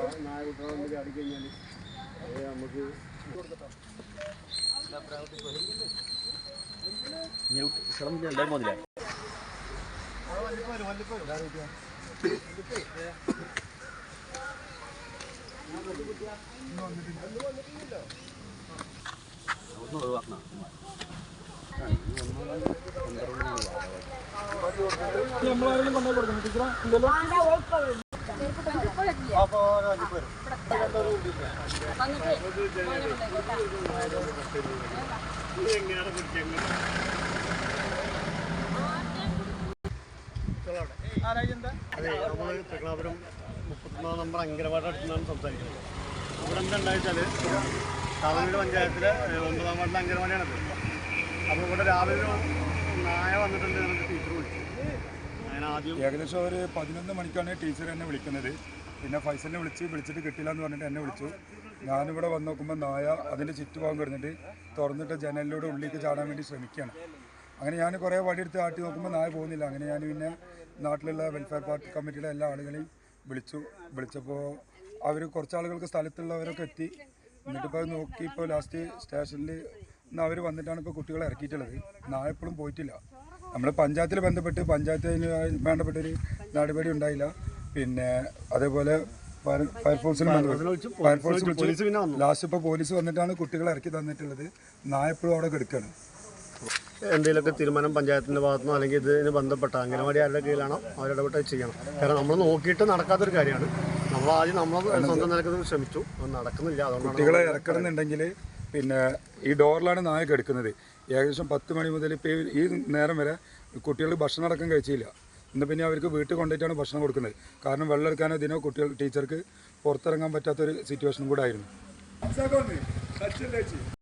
വെച്ചാൽ നമ്മളാക്കുമ്പോഴേക്കും നായകുട്ടികളെ ചാടി കഴിഞ്ഞാൽ നമുക്ക് അതെ നമ്മൾ തൃക്കണാപുരം മുപ്പത്തൊന്നാം നമ്പർ അങ്കനവാടി അടുത്തുനിന്നാണ് സംസാരിക്കുന്നത് ഇവിടെ എന്താ പഞ്ചായത്തിലെ ഏഹ്, ഒമ്പതാം വാർഡിലെ അങ്കനവാടിയാണത് അപ്പോൾ ഇവിടെ രാവിലെ നായ വന്നിട്ടുണ്ട് നമുക്ക് ടീച്ചർ വിളിച്ചു അങ്ങനെ ആദ്യം ഏകദേശം ഒരു പതിനൊന്ന് മണിക്കാണ് ടീച്ചർ എന്നെ വിളിക്കുന്നത്. പിന്നെ ഫൈസലിനെ വിളിച്ച് വിളിച്ചിട്ട് കിട്ടില്ല എന്ന് പറഞ്ഞിട്ട് എന്നെ വിളിച്ചു. ഞാനിവിടെ വന്ന് നോക്കുമ്പോൾ നായ അതിന്റെ ചുറ്റുഭാഗം കിടന്നിട്ട് തുറന്നിട്ട് ജനലിലൂടെ ഉള്ളിലേക്ക് ചാടാൻ വേണ്ടി ശ്രമിക്കുകയാണ്. അങ്ങനെ ഞാൻ കുറേ വടിയെടുത്ത് ആട്ടി നോക്കുമ്പോൾ നായ പോകുന്നില്ല. അങ്ങനെ ഞാൻ പിന്നെ നാട്ടിലുള്ള വെൽഫെയർ പാർട്ടി കമ്മിറ്റിയുടെ എല്ലാ ആളുകളെയും വിളിച്ചു. വിളിച്ചപ്പോൾ അവർ കുറച്ച് ആളുകൾക്ക് സ്ഥലത്തുള്ളവരൊക്കെ എത്തി. എന്നിട്ടിപ്പോൾ നോക്കി ഇപ്പോൾ ലാസ്റ്റ് സ്റ്റേഷനിൽ നിന്ന് അവർ വന്നിട്ടാണ് ഇപ്പോൾ കുട്ടികളെ ഇറക്കിയിട്ടുള്ളത്. നായ എപ്പോഴും പോയിട്ടില്ല. നമ്മൾ പഞ്ചായത്തിൽ ബന്ധപ്പെട്ട് പഞ്ചായത്തിന് വേണ്ടപ്പെട്ടൊരു നടപടി ഉണ്ടായില്ല. പിന്നെ അതേപോലെ ഫയർഫോഴ്സിനും ഫയർഫോഴ്സ് പോലീസ് പിന്നെ ലാസ്റ്റ് ഇപ്പോൾ പോലീസ് വന്നിട്ടാണ് കുട്ടികളെ ഇറക്കി തന്നിട്ടുള്ളത്. നായപ്പോഴും അവിടെ കിടക്കുകയാണ് എന്തെങ്കിലുമൊക്കെ തീരുമാനം പഞ്ചായത്തിന്റെ ഭാഗത്തുനിന്നോ അല്ലെങ്കിൽ ഇതിന് ബന്ധപ്പെട്ട അംഗനവാടി ആരുടെ കീഴിലാണോ അവരിടപെട്ട് ചെയ്യണം. കാരണം നമ്മൾ നോക്കിയിട്ട് നടക്കാത്തൊരു കാര്യമാണ്. നമ്മൾ ആദ്യം നമ്മൾ സ്വന്തം നിലക്കത് ശ്രമിച്ചു. അത് നടക്കുന്നില്ല. അതുകൊണ്ടാണ് കുട്ടികളെ ഇറക്കണമെന്നുണ്ടെങ്കിൽ പിന്നെ ഈ ഡോറിലാണ് നായ കിടക്കുന്നത്. ഏകദേശം പത്ത് മണി മുതൽ ഇപ്പോൾ ഈ നേരം വരെ കുട്ടികൾ ഭക്ഷണം അടക്കം കഴിച്ചില്ല. ഇന്ന് പിന്നെ അവർക്ക് വീട്ടിൽ കൊണ്ടുപോയിട്ടാണ് ഭക്ഷണം കൊടുക്കുന്നത്. കാരണം വെള്ളം എടുക്കാനോ ഇതിനോ കുട്ടികൾ ടീച്ചർക്ക് പുറത്തിറങ്ങാൻ പറ്റാത്തൊരു സിറ്റുവേഷനും കൂടെ ആയിരുന്നു.